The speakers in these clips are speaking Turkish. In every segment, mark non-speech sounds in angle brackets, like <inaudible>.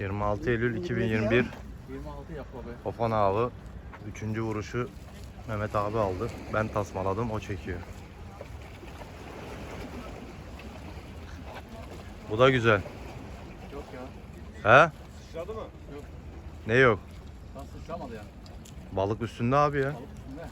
26 Eylül 2021 26 yap baba. Ofan avı. Üçüncü vuruşu Mehmet abi aldı. Ben tasmaladım o çekiyor. Bu da güzel. Yok ya. He? Sıçradı mı? Ne yok? Tam sıçramadı yani. Balık üstünde abi ya. Balık üstünde.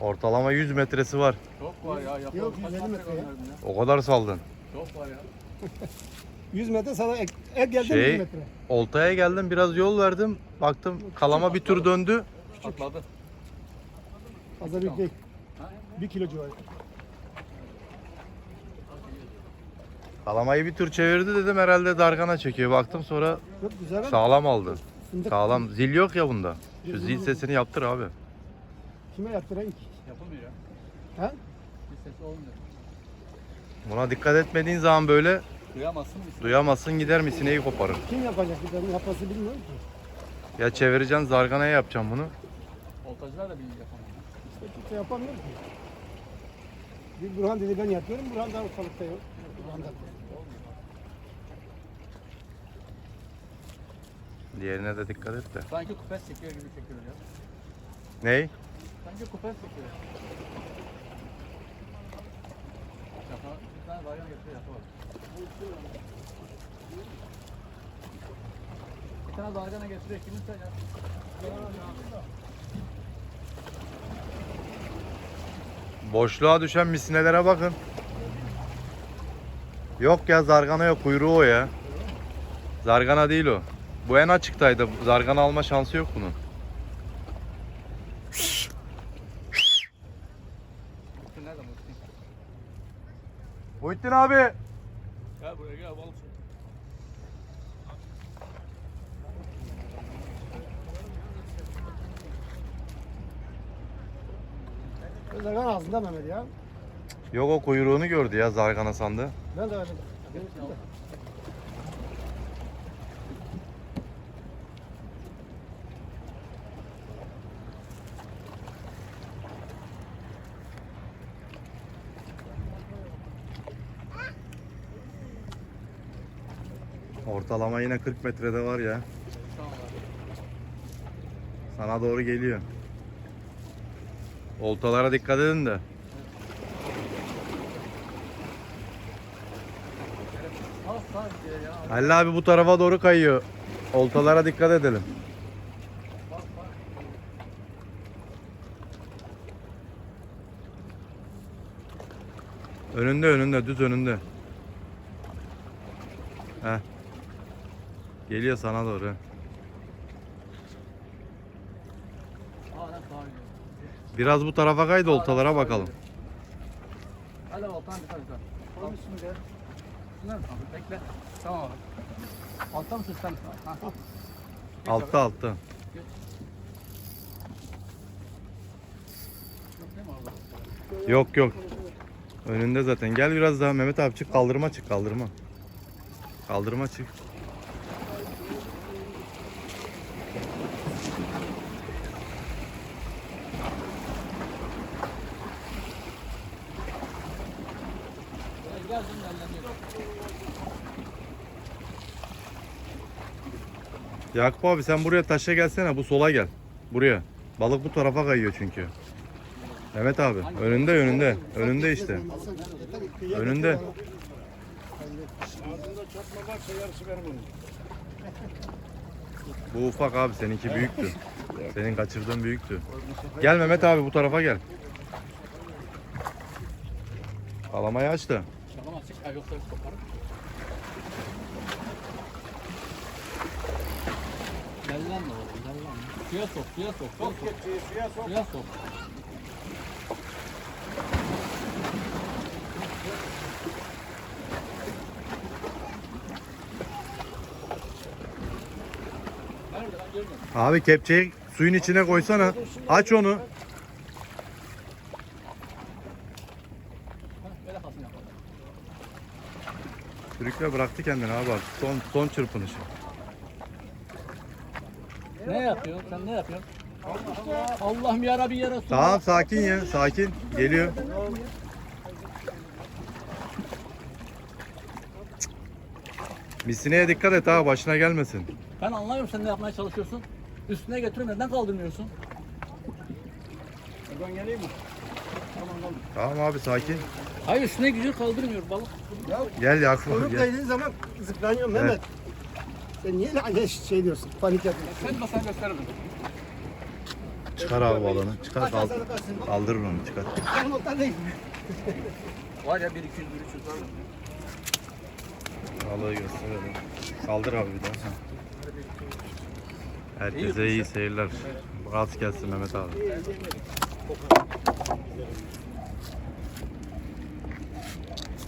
Ortalama 100 metresi var. Çok var ya. Yapalım. Yok, Kaç 150 metre metre ya. gönderdim ya. O kadar saldın. Çok var ya. <laughs> 100 metre sana ek, ek geldi Şey- 100 metre? Oltaya geldim biraz yol verdim. Baktım kalama bir tur döndü. Atladı. Fazla büyük değil. Ha? 1 kilo civarı. Kalamayı bir tur çevirdi dedim herhalde dargana çekiyor. Baktım sonra Çok güzel. ama sağlam aldı. fındık- Sağlam. Zil yok ya bunda. Şu zil sesini yaptır abi. Kime yaptırayım ki? Yapılmıyor ya. Ha? Bir sesi olmuyor. Buna dikkat etmediğin zaman böyle Duyamazsın mısın? duyamazsın gider misineyi koparır. Kim yapacak? Ben yapması bilmiyorum ki. Ya çevireceksin zarganaya yapacaksın bunu. Oltacılar da bir yapamıyor. İşte kimse yapamıyor ki. Bir Burhan dedi ben yapıyorum. Burhan da ortalıkta yok. Burhan da. Diğerine de dikkat et de. Sanki kupes çekiyor gibi çekiyor ya. Ney? Sanki kupes çekiyor. Bir tane daha yana getiriyor yapa bak. Bir tane daha yana getiriyor kiminse ya. Boşluğa düşen misinelere bakın. Yok ya zargana yok kuyruğu o ya. Zargana değil o. Bu en açıktaydı. Zargana alma şansı yok bunun. Nerede? Muhittin abi. Gel buraya gel balık. Özellikle ağzında Mehmet ya. Yok o kuyruğunu gördü ya zargana sandı. Ben de öyle. Ortalama yine 40 metrede var ya. Sana doğru geliyor. Oltalara dikkat edin de. Halil abi bu tarafa doğru kayıyor. Oltalara dikkat edelim. Önünde önünde düz önünde. Heh. Geliyor sana doğru. Biraz bu tarafa kaydı oltalara bakalım. Hadi voltan bir tane. Koy üstünü de. Bekle. Tamam abi. Altta mısın sen? Altta altta. Yok yok. Önünde zaten. Gel biraz daha Mehmet abi çık kaldırma çık kaldırma. Kaldırma çık. Gel gel şimdi elleniyor. Yakup abi sen buraya taşa gelsene bu sola gel. Buraya. Balık bu tarafa kayıyor çünkü. Mehmet abi önünde önünde. Önünde işte. Önünde. Bu ufak abi seninki büyüktü. Senin kaçırdığın büyüktü. Gel Mehmet abi bu tarafa gel. Kalamayı aç da. Açık. Ay yoksa koparım. Dellenme oğlum dellenme. Suya sok suya sok. Sok. Kepçeyi suya sok. Suya sok. Abi kepçeyi suyun içine koysana. Aç onu. Sürükle bıraktı kendini abi bak. Son, son çırpınışı. Ne yapıyorsun? Sen ne yapıyorsun? Allah'ım ya Rabbi ya Resulallah. Tamam sakin ya sakin. Geliyor. Misineye dikkat et ha başına gelmesin. Ben anlamıyorum sen ne yapmaya çalışıyorsun. Üstüne götürüyorum neden kaldırmıyorsun? Ben geleyim mi? Tamam, tamam abi sakin. Hayır üstüne gidiyor kaldırmıyor balık. Ya Gel Yakup abi gel. değdiği zaman zıplanıyor Mehmet. Sen niye öyle şey diyorsun? Panik yapıyorsun. Sen basan gösteririm. Çıkar abi balonu. Çıkar kaldır. Kaldır onu çıkar. Ben nokta değil. Var ya 1 200 1 300 var. Balığı gösterelim. Kaldır abi bir daha. Herkese iyi seyirler. Rahat gelsin Mehmet abi.